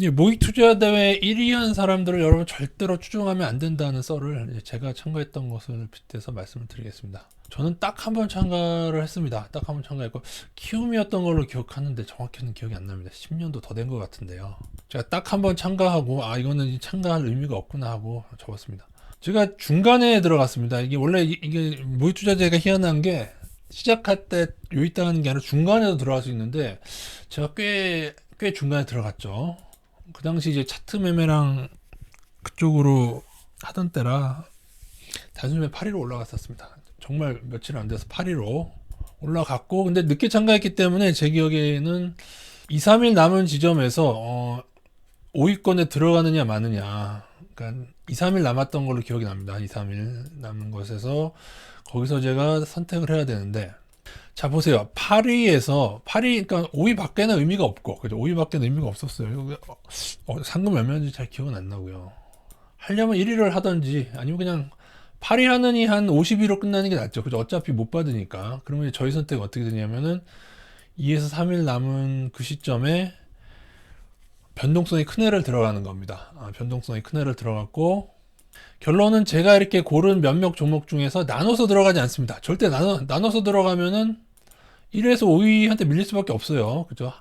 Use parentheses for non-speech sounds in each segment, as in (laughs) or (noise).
이 모의 투자 대회 1위 한 사람들을 여러분 절대로 추종하면 안 된다는 썰을 제가 참가했던 것을 빗대서 말씀을 드리겠습니다. 저는 딱 한 번 참가를 했습니다. 딱 한 번 참가했고 키움이었던 걸로 기억하는데 정확히는 기억이 안 납니다. 10년도 더 된 것 같은데요. 제가 딱 한 번 참가하고 아 이거는 참가할 의미가 없구나 하고 접었습니다. 제가 중간에 들어갔습니다. 이게 원래 이- 이게 모의 투자제가 희한한 게 시작할 때 요있다는 게 아니라 중간에도 들어갈 수 있는데 제가 꽤 꽤 중간에 들어갔죠. 그 당시 이제 차트 매매랑 그쪽으로 하던 때라 단순히 8위로 올라갔었습니다. 정말 며칠 안 돼서 8위로 올라갔고 근데 늦게 참가했기 때문에 제 기억에는 2, 3일 남은 지점에서 어 5위권에 들어가느냐 마느냐 그러니까 2, 3일 남았던 걸로 기억이 납니다. 2, 3일 남은 것에서 거기서 제가 선택을 해야 되는데 자 보세요. 8위에서 8위 그러니까 5위 밖에는 의미가 없고 그죠? 5위 밖에는 의미가 없었어요. 어, 상금 얼마인지 잘 기억은 안 나고요. 하려면 1위를 하든지 아니면 그냥 8위 하느니 한 50위로 끝나는 게 낫죠. 그죠? 어차피 못 받으니까. 그러면 저희 선택은 어떻게 되냐면은 2에서 3일 남은 그 시점에 변동성이 큰 애를 들어가는 겁니다. 아, 변동성이 큰 애를 들어갔고 결론은 제가 이렇게 고른 몇몇 종목 중에서 나눠서 들어가지 않습니다. 절대 나눠, 나눠서 들어가면은 1에서 5위한테 밀릴 수밖에 없어요. 그죠?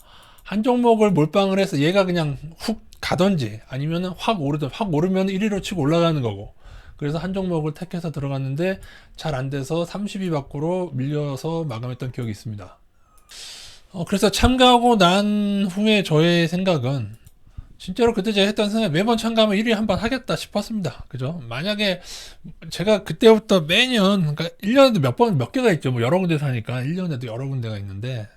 한 종목을 몰빵을 해서 얘가 그냥 훅 가던지 아니면은 확 오르든 확 오르면 1위로 치고 올라가는 거고. 그래서 한 종목을 택해서 들어갔는데 잘 안 돼서 30위 밖으로 밀려서 마감했던 기억이 있습니다. 어, 그래서 참가하고 난 후에 저의 생각은 진짜로 그때 제가 했던 생각 매번 참가하면 1위 한 번 하겠다 싶었습니다. 그죠? 만약에 제가 그때부터 매년 그러니까 1년에도 몇 번 몇 개가 있죠. 뭐 여러 군데 사니까 1년에도 여러 군데가 있는데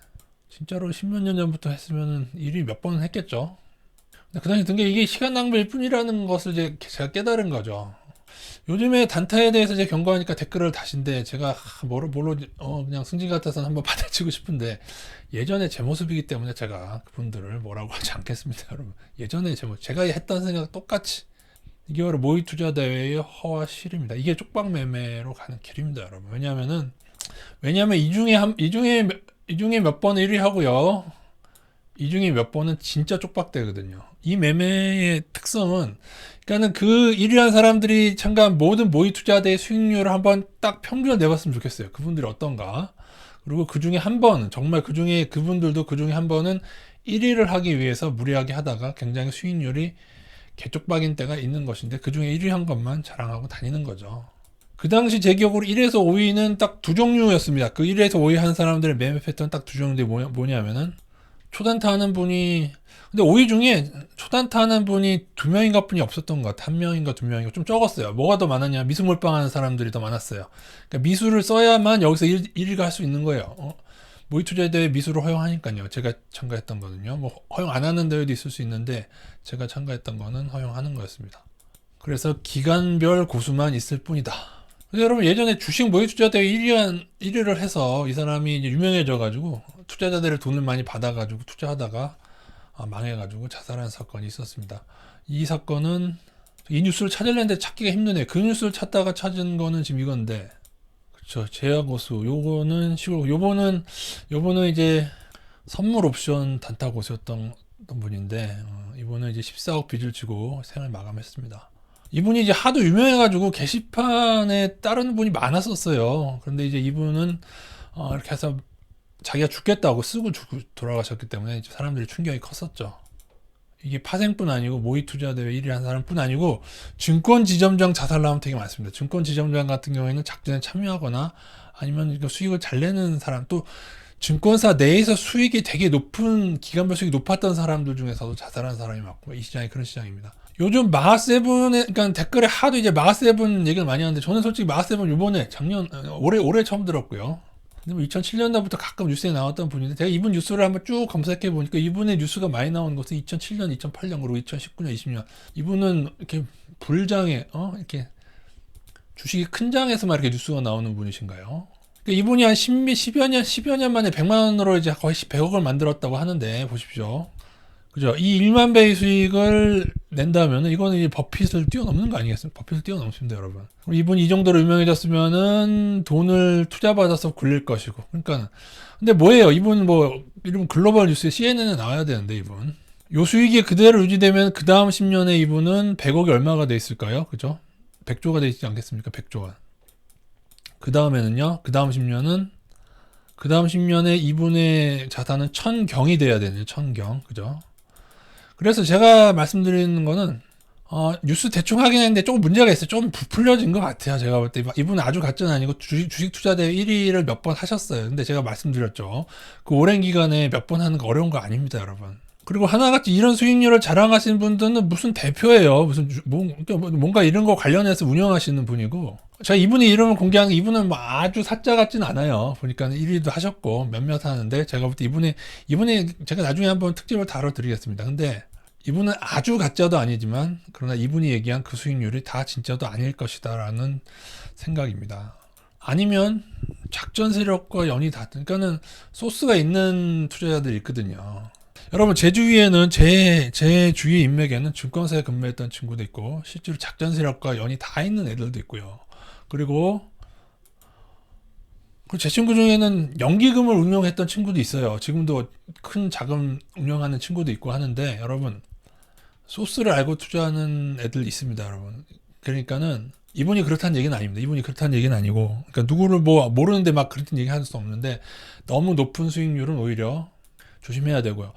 진짜로 10몇 년 전부터 했으면은 1위 몇 번은 했겠죠. 근데 그 당시 든게 이게 시간 낭비일 뿐이라는 것을 이제 제가 깨달은 거죠. 요즘에 단타에 대해서 이제 경고하니까 댓글을 다신데 제가 하, 뭐로 뭘로 어 그냥 승진 같아서 한번 (laughs) 받아치고 싶은데 예전에 제 모습이기 때문에 제가 그분들을 뭐라고 하지 않겠습니다, 여러분. 예전에 제 모습, 제가 했던 생각 똑같이 이게 바로 모의 투자 대회의 허와 실입니다. 이게 쪽방 매매로 가는 길입니다, 여러분. 왜냐하면은 왜냐하면 이 중에 한 이 중에 몇- 이 중에 몇 번 1위 하고요. 이 중에 몇 번은 진짜 쪽박대거든요. 이 매매의 특성은 그러니까는 그 1위 한 사람들이 참가한 모든 모의 투자대의 수익률을 한번 딱 평균을 내봤으면 좋겠어요. 그분들이 어떤가. 그리고 그 중에 한 번, 정말 그 중에 그분들도 그 중에 한 번은 1위를 하기 위해서 무리하게 하다가 굉장히 수익률이 개쪽박인 때가 있는 것인데 그 중에 1위 한 것만 자랑하고 다니는 거죠. 그 당시 제 기억으로 1에서 5위는 딱 두 종류였습니다. 그 1에서 5위 한 사람들의 매매 패턴 딱 두 종류인데 뭐냐, 뭐냐면은 초단타 하는 분이 근데 5위 중에 초단타 하는 분이 두 명인가 뿐이 없었던 것 같아. 한 명인가 두 명인가 좀 적었어요. 뭐가 더 많았냐? 미수 몰빵하는 사람들이 더 많았어요. 그러니까 미수를 써야만 여기서 1, 1위가 할 수 있는 거예요. 어? 모의 투자 대회 미수를 허용하니까요. 제가 참가했던 거는요. 뭐 허용 안 하는 대회도 있을 수 있는데 제가 참가했던 거는 허용하는 거였습니다. 그래서 기간별 고수만 있을 뿐이다. 근데 여러분 예전에 주식 모의 투자 대회 1위 1위를 해서 이 사람이 이제 유명해져 가지고 투자자들의 돈을 많이 받아 가지고 투자하다가 아, 망해가지고 자살한 사건이 있었습니다. 이 사건은 이 뉴스를 찾으려는데 찾기가 힘드네요. 그 뉴스를 찾다가 찾은 거는 지금 이건데, 그쵸 제약고수 요거는 시골 요거는 요거는 이제 선물 옵션 단타 고수였던 분인데 어, 이분은 이제 14억 빚을 지고 생을 마감했습니다. 이분이 이제 하도 유명해가지고 게시판에 따르는 분이 많았었어요. 그런데 이제 이분은 어, 이렇게 해서 자기가 죽겠다고 쓰고 죽, 돌아가셨기 때문에 이제 사람들이 충격이 컸었죠. 이게 파생뿐 아니고 모의 투자 대회 1위 한 사람뿐 아니고 증권 지점장 자살 나면 되게 많습니다. 증권 지점장 같은 경우에는 작전에 참여하거나 아니면 수익을 잘 내는 사람 또 증권사 내에서 수익이 되게 높은 기간별 수익이 높았던 사람들 중에서도 자살한 사람이 많고 이 시장이 그런 시장입니다. 요즘 마하세븐에 그러니까 댓글에 하도 이제 마하세븐 얘기를 많이 하는데 저는 솔직히 마하세븐 요번에 작년 어, 올해 올해 처음 들었고요. 근데 뭐 2007년도부터 가끔 뉴스에 나왔던 분인데 제가 이분 뉴스를 한번 쭉 검색해 보니까 이분의 뉴스가 많이 나온 것은 2007년, 2008년 그리고 2019년, 20년 이분은 이렇게 불장에 어 이렇게 주식이 큰 장에서만 이렇게 뉴스가 나오는 분이신가요? 그러니까 이분이 한 10, 10여 년, 10여 년 만에 100만 원으로 이제 거의 100억을 만들었다고 하는데 보십시오. 그죠? 이 1만 배의 수익을 낸다면 이거는 이제 버핏을 뛰어넘는 거 아니겠습니까? 버핏을 뛰어넘습니다, 여러분. 이분이 이 정도로 유명해졌으면은 돈을 투자받아서 굴릴 것이고. 그러니까 근데 뭐예요? 이분 뭐 이런 글로벌 뉴스에 CNN에 나와야 되는데 이분. 요 수익이 그대로 유지되면 그 다음 10년에 이분은 100억이 얼마가 돼 있을까요? 그죠? 100조가 돼 있지 않겠습니까? 100조가. 그 다음에는요. 그 다음 10년은 그 다음 10년에 이분의 자산은 천경이 돼야 되네요. 천경. 그죠? 그래서 제가 말씀드리는 거는 어, 뉴스 대충 하긴 했는데 조금 문제가 있어요. 좀 부풀려진 것 같아요. 제가 볼 때. 이분은 아주 가짜는 아니고 주식, 주식 투자대 1위를 몇 번 하셨어요. 근데 제가 말씀드렸죠. 그 오랜 기간에 몇 번 하는 거 어려운 거 아닙니다, 여러분. 그리고 하나같이 이런 수익률을 자랑하시는 분들은 무슨 대표예요. 무슨 주- 뭐- 뭔가 이런 거 관련해서 운영하시는 분이고. 제가 이분이 이름을 공개한 게 이분은 뭐 아주 사자 같진 않아요. 보니까 1위도 하셨고 몇몇 하는데 제가 볼 때 이분이 이분이 제가 나중에 한번 특집을 다뤄드리겠습니다. 근데 이분은 아주 가짜도 아니지만 그러나 이분이 얘기한 그 수익률이 다 진짜도 아닐 것이다라는 생각입니다. 아니면 작전 세력과 연이 닿든 그러니까는 소스가 있는 투자자들이 있거든요. 여러분 제 주위에는 제, 제 주위 인맥에는 증권사에 근무했던 친구도 있고 실제로 작전 세력과 연이 다 있는 애들도 있고요. 그리고 제 친구 중에는 연기금을 운용했던 친구도 있어요. 지금도 큰 자금 운영하는 친구도 있고 하는데 여러분 소스를 알고 투자하는 애들 있습니다, 여러분. 그러니까는 이분이 그렇다는 얘기는 아닙니다. 이분이 그렇다는 얘기는 아니고, 그러니까 누구를 뭐 모르는데 막 그렇다는 얘기 할 수 없는데 너무 높은 수익률은 오히려 조심해야 되고요.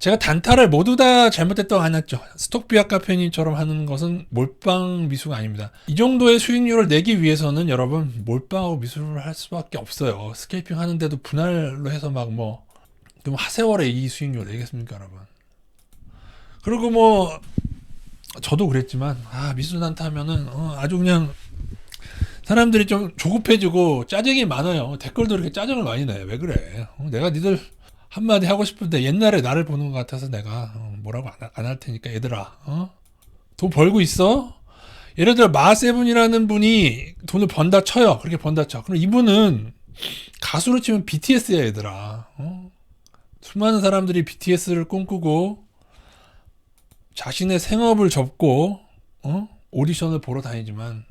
제가 단타를 모두 다 잘못했다고 안 했죠. 스톡비아 카페님처럼 하는 것은 몰빵 미수가 아닙니다. 이 정도의 수익률을 내기 위해서는 여러분 몰빵하고 미수를 할 수밖에 없어요. 스케이핑 하는데도 분할로 해서 막뭐 그럼 하세월에 이 수익률 내겠습니까, 여러분? 그리고 뭐 저도 그랬지만 아 미수 단타 하면은 어, 아주 그냥 사람들이 좀 조급해지고 짜증이 많아요. 댓글도 이렇게 짜증을 많이 내요. 왜 그래? 어, 내가 니들 한마디 하고 싶은데 옛날에 나를 보는 것 같아서 내가 어, 뭐라고 안 할 테니까 얘들아 어? 돈 벌고 있어? 예를 들어 마세븐이라는 분이 돈을 번다 쳐요. 그렇게 번다 쳐. 그럼 이분은 가수로 치면 BTS야 얘들아. 어? 수많은 사람들이 BTS를 꿈꾸고 자신의 생업을 접고 어? 오디션을 보러 다니지만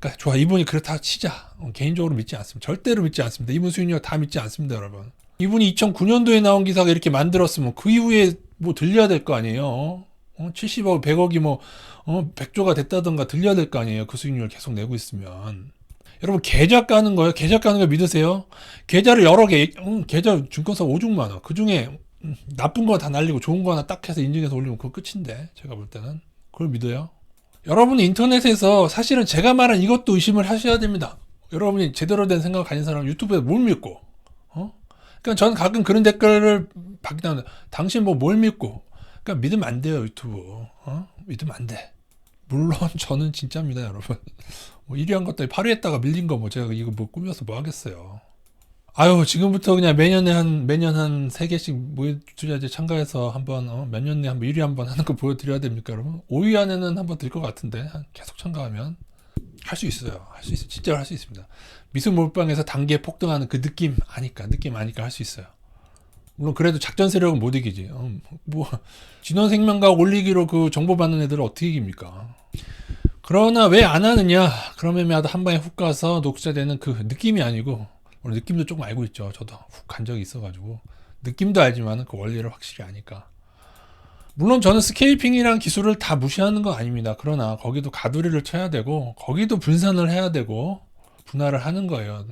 그러니까 좋아 이분이 그렇다 치자. 어, 개인적으로 믿지 않습니다. 절대로 믿지 않습니다. 이분 수익률 다 믿지 않습니다 여러분. 이분이 2009년도에 나온 기사가 이렇게 만들었으면 그 이후에 뭐 들려야 될 거 아니에요? 어? 70억 100억이 뭐 어? 100조가 됐다던가 들려야 될 거 아니에요? 그 수익률 계속 내고 있으면. 여러분 계좌 까는 거예요? 계좌 까는 거 믿으세요? 계좌를 여러 개 음, 계좌 증권사 오죽 많아. 그 중에 음, 나쁜 거 다 날리고 좋은 거 하나 딱 해서 인증해서 올리면 그거 끝인데 제가 볼 때는. 그걸 믿어요. 여러분이 인터넷에서 사실은 제가 말한 이것도 의심을 하셔야 됩니다. 여러분이 제대로 된 생각 가진 사람 유튜브에 뭘 믿고 어? 그러니까 저는 가끔 그런 댓글을 받기도 하는데 당신 뭐 뭘 믿고? 그러니까 믿으면 안 돼요 유튜브. 어? 믿으면 안 돼. 물론 (laughs) 저는 진짜입니다 여러분. 뭐 1위 한 것도 8위 했다가 밀린 거 뭐 제가 이거 뭐 꾸며서 뭐 하겠어요 아유 지금부터 그냥 매년에 한 매년 한 세 개씩 모의 투자제 참가해서 한번 어, 몇년 내에 한번 1위 한번 하는 거 보여드려야 됩니까 여러분? 5위 안에는 한번 들 것 같은데 한- 계속 참가하면 할 수 있어요. 할 수 있어요 진짜로 할 수 있습니다. 미술 몰빵에서 단계 폭등하는 그 느낌 아니까 느낌 아니까 할 수 있어요. 물론 그래도 작전 세력은 못 이기지. 어, 뭐 진원 생명과 올리기로 그 정보 받는 애들을 어떻게 이깁니까? 그러나 왜 안 하느냐? 그러면 한 방에 훅 가서 녹사되는 그 느낌이 아니고 물론 느낌도 조금 알고 있죠. 저도 훅 간 적이 있어가지고 느낌도 알지만 그 원리를 확실히 아니까. 물론 저는 스케이핑이란 기술을 다 무시하는 건 아닙니다. 그러나 거기도 가두리를 쳐야 되고 거기도 분산을 해야 되고 분할을 하는 거예요.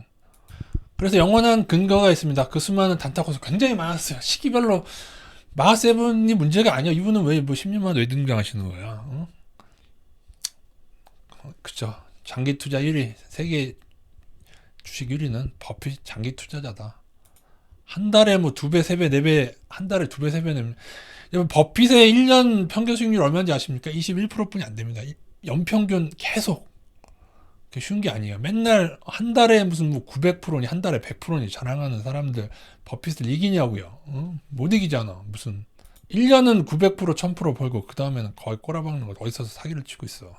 그래서 영원한 근거가 있습니다. 그 수많은 단타고수 굉장히 많았어요. 시기별로 마세븐이 문제가 아니야. 이분은 왜 뭐 10년만 왜 등장하시는 거야? 어? 어, 그죠. 장기 투자 1위, 세계 주식 1위는 버핏 장기 투자자다. 한 달에 뭐 두 배, 세 배, 네 배, 한 달에 두 배, 세배 내면 여러분 버핏의 1년 평균 수익률 얼마인지 아십니까? 21%뿐이 안 됩니다. 이- 연평균 계속 그게 쉬운 게 아니에요. 맨날 한 달에 무슨 뭐 900%니 한 달에 100%니 자랑하는 사람들 버핏을 이기냐고요. 어? 못 이기잖아. 무슨 1년은 900% 1000% 벌고 그 다음에는 거의 꼬라박는 거 어디서 사기를 치고 있어.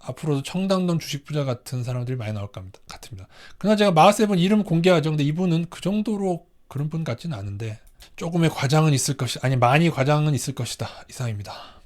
앞으로도 청담동 주식 부자 같은 사람들이 많이 나올 겁니다. 같습니다. 그러나 제가 마하세븐 이름 공개하죠. 근데 이분은 그 정도로 그런 분 같지는 않은데 조금의 과장은 있을 것이 아니 많이 과장은 있을 것이다 이상입니다.